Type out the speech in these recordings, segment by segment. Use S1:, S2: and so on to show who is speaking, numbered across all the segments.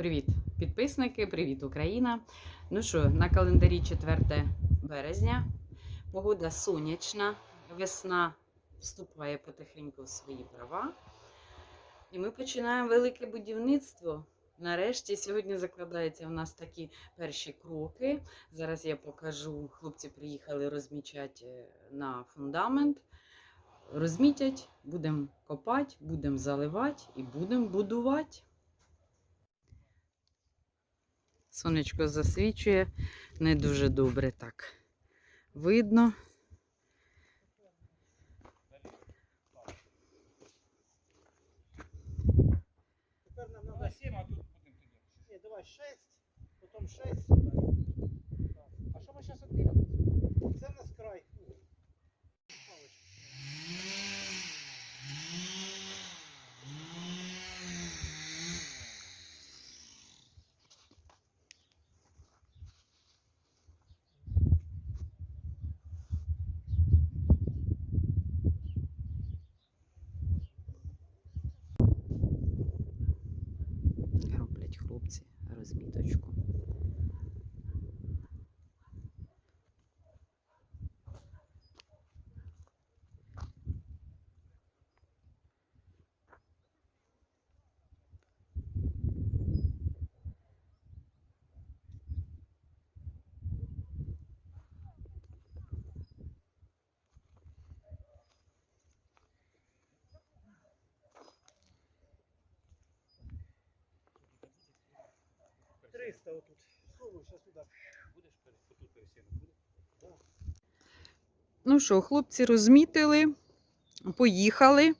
S1: Привіт, підписники, привіт, Україна. Ну що, на календарі 4 березня. Погода сонячна, весна вступає потихеньку в свої права. І ми починаємо велике будівництво. Нарешті сьогодні закладаються в нас такі перші кроки. Зараз я покажу. Хлопці приїхали розмічати е, на фундамент. Розмітять, будемо копати, будемо заливати і будемо будувати. Сонечко засвічує, не дуже добре так видно.
S2: Тепер нам треба
S3: На 7, а тут будемо тоді.
S2: Ні, давай 6, потім 6 сюди.
S3: А що ми зараз відкрили?
S2: Це в нас край.
S1: Роблять хлопці розміточку.
S2: — 300 отут. Суну, зараз туди.
S3: Будеш пере- отут буде?
S1: Ну що, хлопці розмітили, поїхали.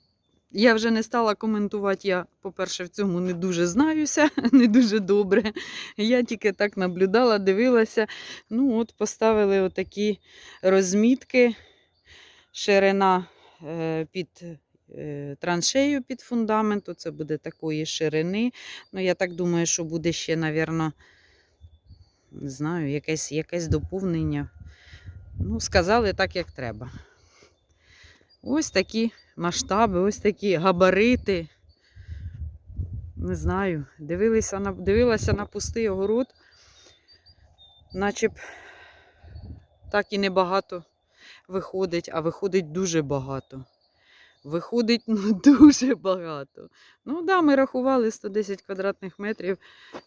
S1: Я вже не стала коментувати. Я, по-перше, в цьому не дуже знаюся, не дуже добре. Я тільки так наблюдала, дивилася. Ну, от поставили отакі розмітки, ширина е, під траншею під фундаменту. Це буде такої ширини. Ну, я так думаю, що буде ще, мабуть, не знаю, якесь, якесь доповнення. Ну, сказали так, як треба. Ось такі масштаби, ось такі габарити. Не знаю, дивилася на, дивилася на пустий огород, наче б так і небагато виходить, а виходить дуже багато. Виходить ну, дуже багато. Ну да, ми рахували 110 квадратних метрів.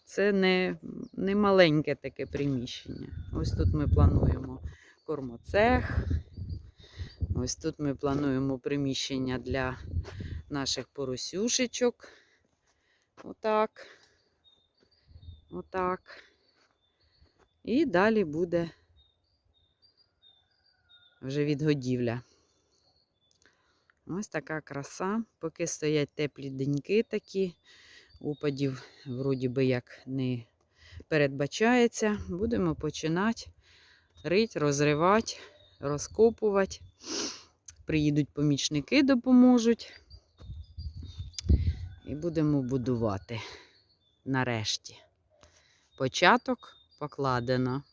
S1: Це не, не маленьке таке приміщення. Ось тут ми плануємо кормоцех. Ось тут ми плануємо приміщення для наших поросюшечок. Отак. Отак. І далі буде вже відгодівля. Ось така краса. Поки стоять теплі деньки такі. Опадів, вроді би, як не передбачається. Будемо починати рить, розривати, розкопувати. Приїдуть помічники, допоможуть. І будемо будувати нарешті. Початок покладено.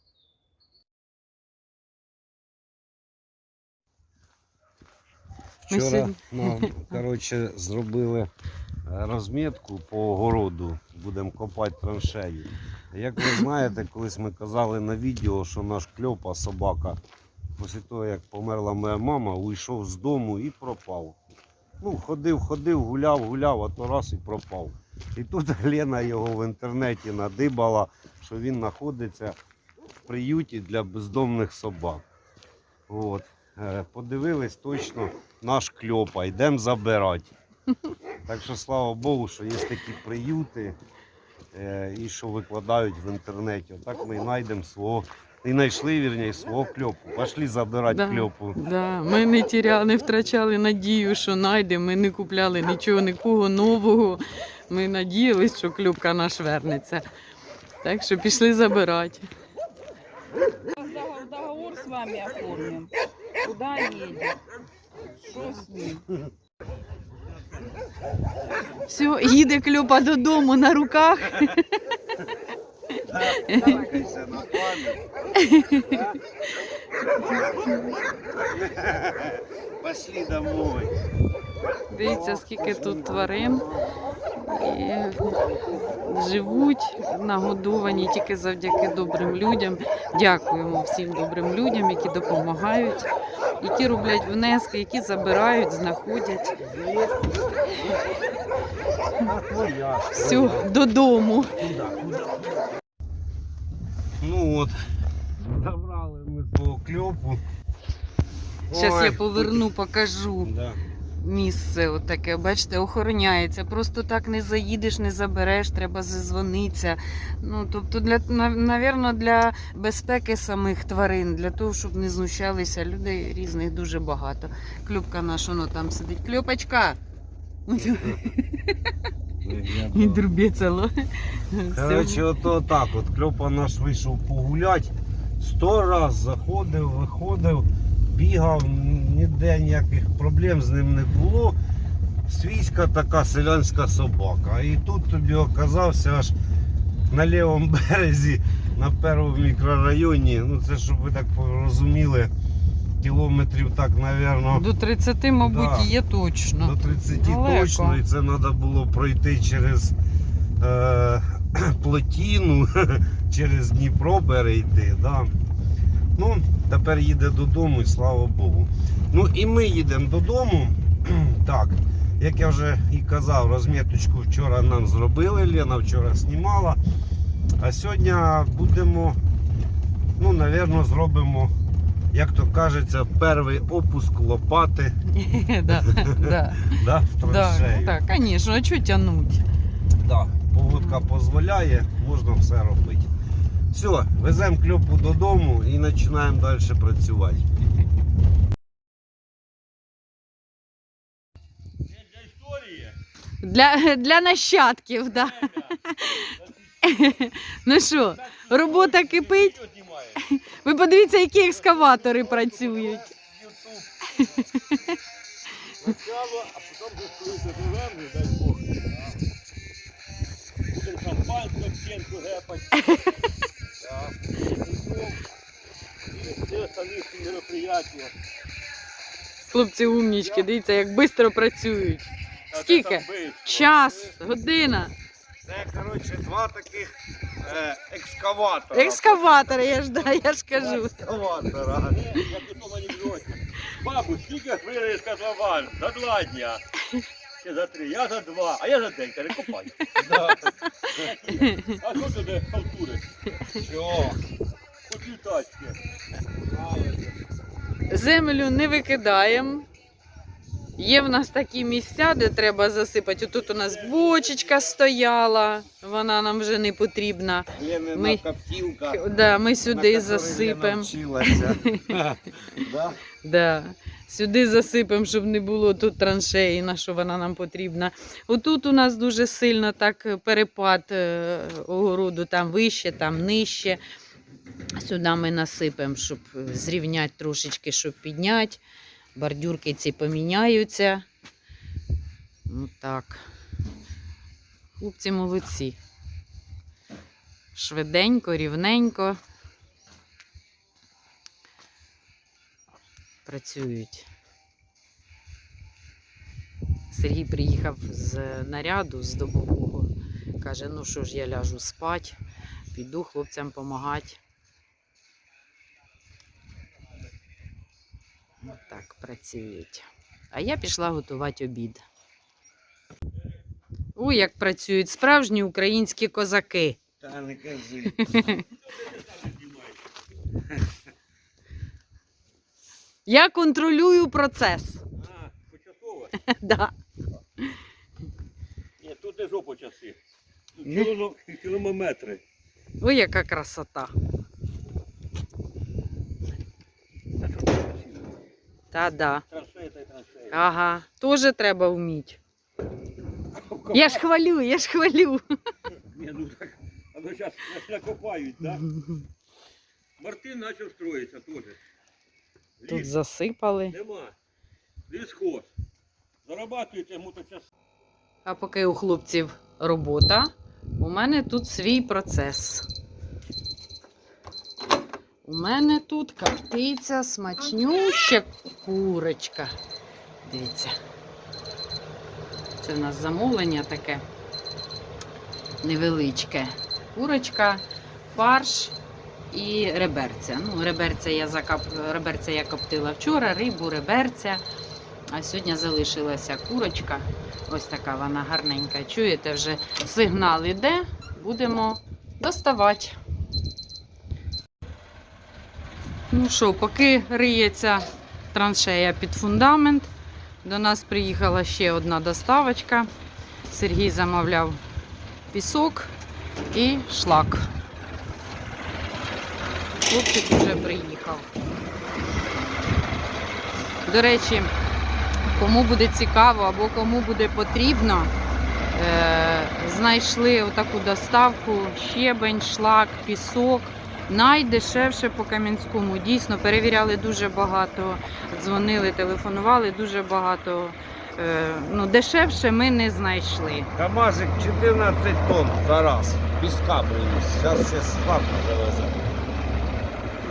S4: Вчора нам, коротше, зробили е, розмітку по городу, будемо копати траншею. Як ви знаєте, колись ми казали на відео, що наш кльопа собака, після того, як померла моя мама, уйшов з дому і пропав. Ну, ходив, ходив, гуляв, гуляв, а то раз і пропав. І тут Лена його в інтернеті надибала, що він знаходиться в приюті для бездомних собак. От. Е, Подивились точно наш кльопа, йдемо забирати. Так що слава Богу, що є такі приюти е, і що викладають в інтернеті. Отак ми знайдемо свого, і знайшли вірні, свого кльопу. Пішли забирати
S1: Да.
S4: кльопу.
S1: Да, ми не тіряли, не втрачали надію, що знайдемо. Ми не купляли нічого, нікого нового. Ми надіялись, що клюбка наш вернеться. Так що пішли забирати.
S5: Договор, с вами оформим. Куда едет? Что с ним?
S1: Все, їде кльопа додому на руках.
S4: Пошли домой.
S1: Дивіться, скільки тут тварин. І живуть нагодовані тільки завдяки добрим людям. Дякуємо всім добрим людям, які допомагають, які роблять внески, які забирають, знаходять. Все, додому.
S4: Ну от, забрали ми свого кльопу.
S1: Зараз я поверну, покажу.
S4: Да.
S1: Місце отаке, бачите, охороняється. Просто так не заїдеш, не забереш, треба зазвонитися. Ну, тобто, для, навірно, для безпеки самих тварин, для того, щоб не знущалися. Людей різних дуже багато. Клюпка наша, воно там сидить. Кльопочка! І друбецело.
S4: Коротше, ото так, от Кльопа наш вийшов погулять, сто раз заходив, виходив, бігав, ніде ніяких проблем з ним не було. Свійська така селянська собака. І тут тобі оказався аж на лівому березі, на першому мікрорайоні. Ну це щоб ви так розуміли, кілометрів так, напевно.
S1: До 30, мабуть,
S4: Да.
S1: є точно.
S4: До 30
S1: Далеко.
S4: точно, і це треба було пройти через е, плотіну, через Дніпро перейти. Да. Ну, тепер їде додому і слава Богу. Ну і ми їдемо додому. так, як я вже і казав, розміточку вчора нам зробили, Лена вчора знімала. А сьогодні будемо, ну, напевно, зробимо, як то кажеться, перший опуск лопати
S1: да, да,
S4: да, в
S1: да,
S4: траншею.
S1: ну так, звісно, а чого тягнуть?
S4: Да, погодка дозволяє, можна все робити. Все, веземо кльопу додому і починаємо далі працювати.
S1: Для, для нащадків, да. Ну що, робота кипить. Ви подивіться, які екскаватори працюють.
S2: Начало, а потім коли заживемо, дай Бог. Будемо шампанське в стінку гепати. І все остальні мероприятия.
S1: Хлопці умнічки, дивіться, як швидко працюють. Скільки? Час, година.
S4: Це, коротше, два таких е, екскаватора.
S1: Екскаватори, я ж да, я ж кажу.
S4: Екскаватора.
S2: Як у тому анекдоті. Бабу, скільки хвилин котлован? За два дня. Чи за три, я за два, а я за день, каже, копай. А що туди халтури?
S4: Чого?
S2: Хоч і тачки.
S1: Землю не викидаємо. Є в нас такі місця, де треба засипати. Тут у нас бочечка стояла, вона нам вже не потрібна. Ми-
S4: коптілка.
S1: Да, ми сюди засипемо.
S4: Да?
S1: Сюди засипемо, щоб не було тут траншеї, на що вона нам потрібна. Отут у нас дуже сильно так перепад е, огороду, там вище, там нижче. Сюди ми насипемо, щоб зрівняти трошечки, щоб підняти. Бордюрки ці поміняються. Отак. Хлопці молодці. Швиденько, рівненько. Працюють. Сергій приїхав з наряду з добового. Каже, ну що ж, я ляжу спать, піду хлопцям допомагати. Так працюють. А я пішла готувати обід. Ой, як працюють справжні українські козаки.
S4: Та не кажи.
S1: Я контролюю процес.
S2: А, почасово.
S1: Да.
S2: Ні, тут не жопу часи. Тут кілометри.
S1: Ой, яка красота.
S2: Та
S1: да.
S2: Траншея та й траншея.
S1: Ага, теж треба вміти. Я ж хвалю, я ж хвалю.
S2: Ні, ну так, а то зараз накопають, так? Мартин почав строїтися теж.
S1: Тут засипали.
S2: нема. Лісхоз. Зарабатуєте моточас.
S1: А поки у хлопців робота, у мене тут свій процес. У мене тут коптиться смачнюща курочка. Дивіться. Це в нас замовлення таке невеличке. Курочка, фарш і реберця. Ну, реберця я, закап... реберця я коптила вчора, рибу, реберця. А сьогодні залишилася курочка. Ось така вона гарненька. Чуєте, вже сигнал іде, будемо доставати. Ну що, поки риється траншея під фундамент, до нас приїхала ще одна доставочка. Сергій замовляв пісок і шлак. Хлопчик вже приїхав. До речі, кому буде цікаво або кому буде потрібно, е, знайшли отаку доставку, щебень, шлак, пісок. Найдешевше по Кам'янському. Дійсно, перевіряли дуже багато, дзвонили, телефонували дуже багато. Е, ну, дешевше ми не знайшли.
S4: Камазик 14 тонн за раз. Піска привіз. Зараз ще сварку завезе.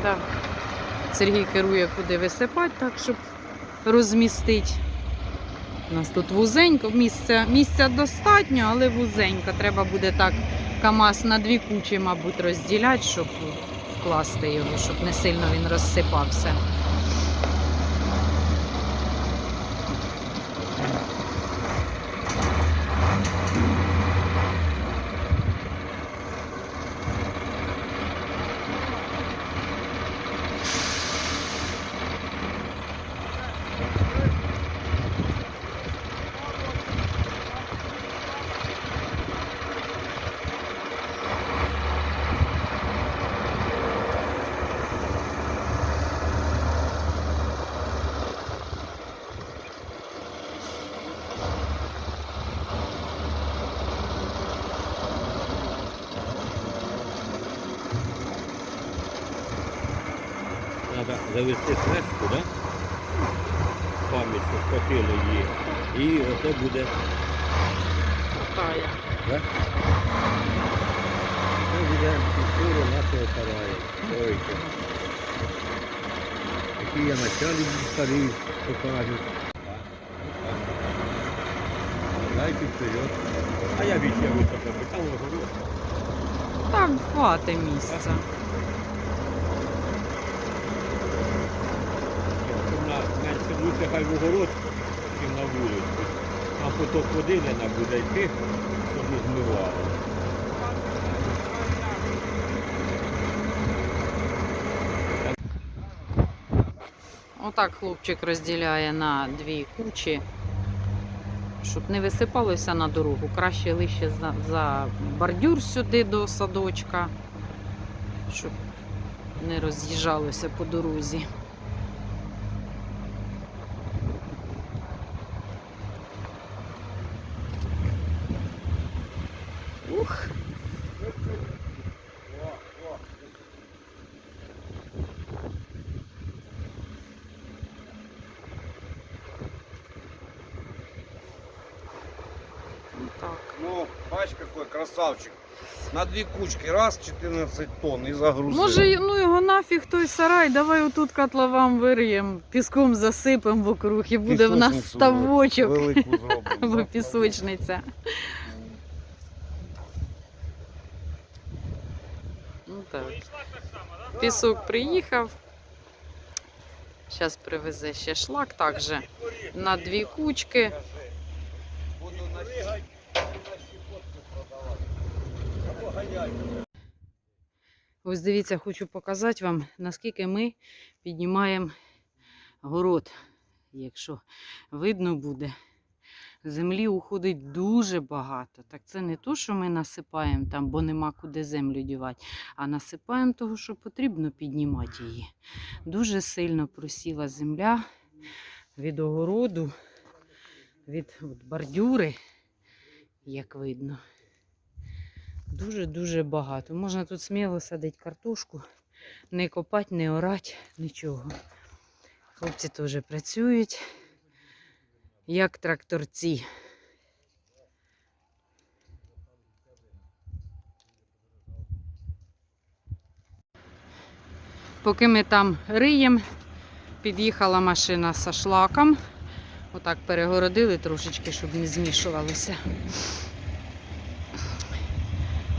S1: Да. Сергій керує, куди висипати, так, щоб розмістити. У нас тут вузенько, місця, місця достатньо, але вузенько. Треба буде так КАМАЗ на дві кучі, мабуть, розділяти, щоб вкласти його, щоб не сильно він розсипався.
S2: Треба завести флешку, да? Пам'ять, щоб її. І оце буде. Да? Це буде культура нашого сараю. Тройки. Які я начальник старий покажу. Дайте вперед. А я високо, бо там огород.
S1: Так, хватить місця.
S2: Щоб на менше лучше хай в огород, чим на вулицю. А поток води не треба буде йти, щоб не змивало.
S1: Отак хлопчик розділяє на дві кучі, щоб не висипалося на дорогу. Краще лише за, за бордюр сюди до садочка, щоб не роз'їжджалося по дорозі. Ух. Так.
S4: Ну, бач, какой красавчик. На дві кучки, раз 14 тонн і загрузив.
S1: Може, ну його нафіг той сарай, давай отут котловам вириємо, піском засипемо вокруг і буде в нас ставочок
S4: Велику зробимо.
S1: пісочниця. Ну, так. Пісок приїхав. Зараз привезе ще шлак також на дві кучки.
S4: Буду на щепотку продавати. Або ганяй.
S1: Ось дивіться, хочу показати вам, наскільки ми піднімаємо город. Якщо видно буде, землі уходить дуже багато. Так це не то, що ми насипаємо там, бо нема куди землю дівати, а насипаємо того, що потрібно піднімати її. Дуже сильно просіла земля від огороду, від бордюри, як видно. Дуже-дуже багато. Можна тут сміло садити картошку, не копати, не орати, нічого. Хлопці теж працюють, як тракторці. Поки ми там риємо, під'їхала машина зі шлаком. Отак перегородили трошечки, щоб не змішувалося.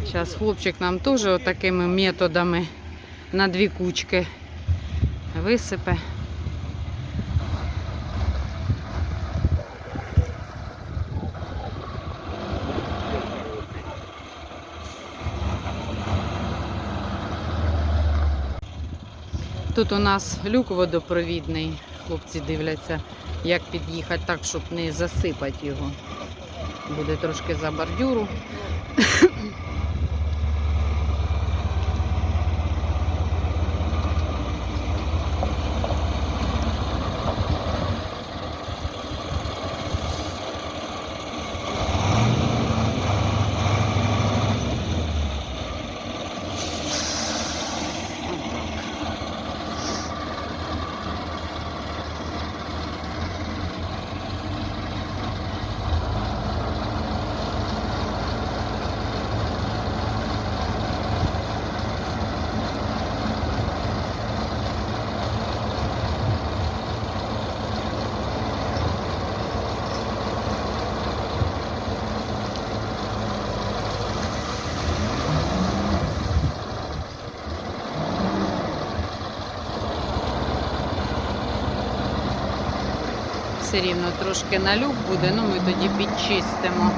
S1: Зараз хлопчик нам теж такими методами на дві кучки висипе. Тут у нас люк водопровідний. Хлопці дивляться, як під'їхати так, щоб не засипати його. Буде трошки за бордюру. Все рівно трошки на люк буде, ну ми тоді підчистимо.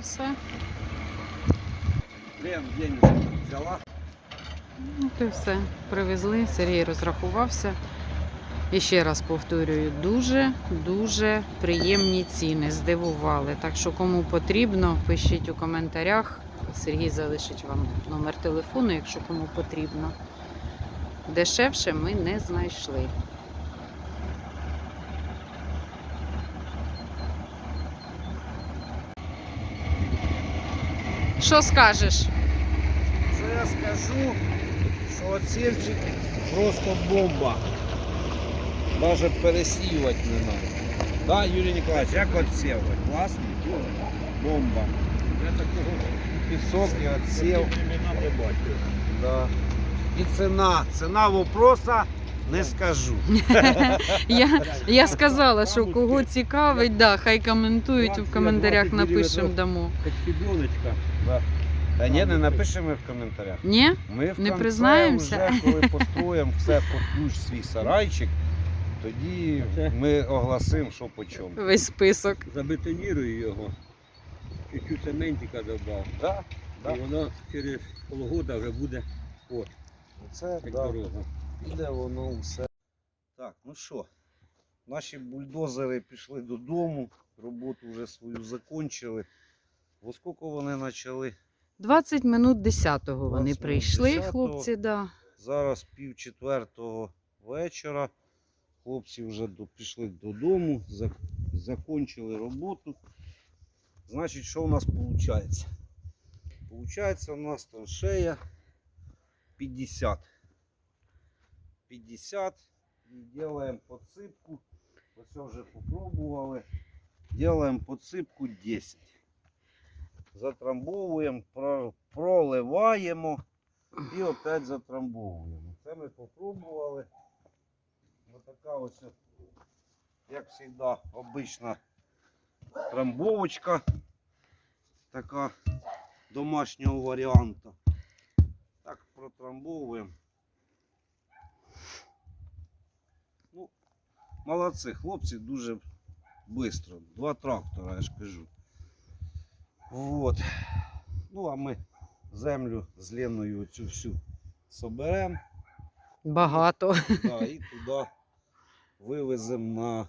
S1: Все.
S4: Лен, денежку взяла.
S1: Ну, то все. Привезли, Сергій розрахувався. І ще раз повторюю, дуже-дуже приємні ціни, здивували. Так що кому потрібно, пишіть у коментарях. Сергій залишить вам номер телефону, якщо кому потрібно. Дешевше ми не знайшли. Що скажеш?
S4: Що я скажу, що оцінчик просто бомба. Навіть пересіювати не треба. Да, Юрій Ніколаївич, як оцінювати? Класний? Бомба.
S2: Я такого
S4: Пісок і отсів.
S2: імена не бачив.
S4: Да. І ціна. Ціна вопроса не скажу.
S1: Я, я сказала, що кого цікавить, да, хай коментують в коментарях, напишемо, дамо.
S4: Да. Та ні, не напишемо в коментарях.
S1: Ні?
S4: Ми в
S1: Не признаємося?
S4: Вже, коли построїмо все під ключ свій сарайчик, тоді ми оголосимо, що по чому.
S1: Весь список.
S2: Забетонірую його. Чуть-чуть цементика додав.
S4: Да, да.
S2: І воно через полгода вже буде от,
S4: Це
S2: як
S4: да,
S2: дорога.
S4: Іде воно все. Так, ну що, наші бульдозери пішли додому, роботу вже свою закончили. Во скільки вони почали?
S1: 20 минут 10-го
S4: 20
S1: вони прийшли,
S4: 10-го.
S1: хлопці, да.
S4: Зараз пів четвертого вечора. Хлопці вже до, пішли додому, зак, закончили роботу. Значить, що у нас виходить? Получається у нас траншея 50. 50 і делаем подсипку. Ось вже попробували. Делаем подсипку 10. Затрамбовуємо, про- проливаємо і опять затрамбовуємо. Це ми попробували. Ось така ось, як завжди, обична трамбовочка. Така домашнього варіанту. Так, протрамбовуємо. Ну, молодці, хлопці дуже швидко. Два трактора, я ж кажу. Вот. Ну, а ми землю з Леною цю всю соберемо
S1: Багато.
S4: да, і туди вивеземо на,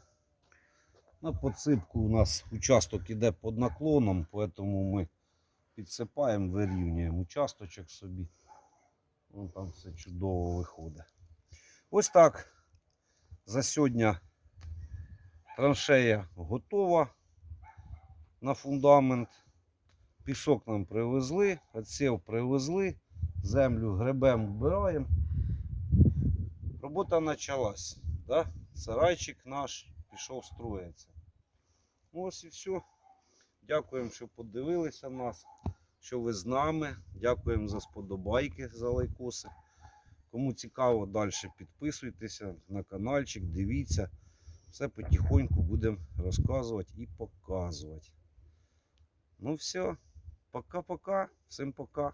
S4: на подсипку. У нас участок іде під наклоном, тому ми підсипаємо, вирівнюємо участочок собі. Вон там все чудово виходить. Ось так. За сьогодні траншея готова на фундамент. Пісок нам привезли, отсів привезли, землю гребем вбираємо. Робота почалась. Да? Сарайчик наш пішов строїться. Ну, ось і все. Дякуємо, що подивилися нас, що ви з нами. Дякуємо за сподобайки, за лайкоси. Кому цікаво, далі підписуйтеся на каналчик, дивіться. Все потихоньку будемо розказувати і показувати. Ну все, пока-пока. Всім пока.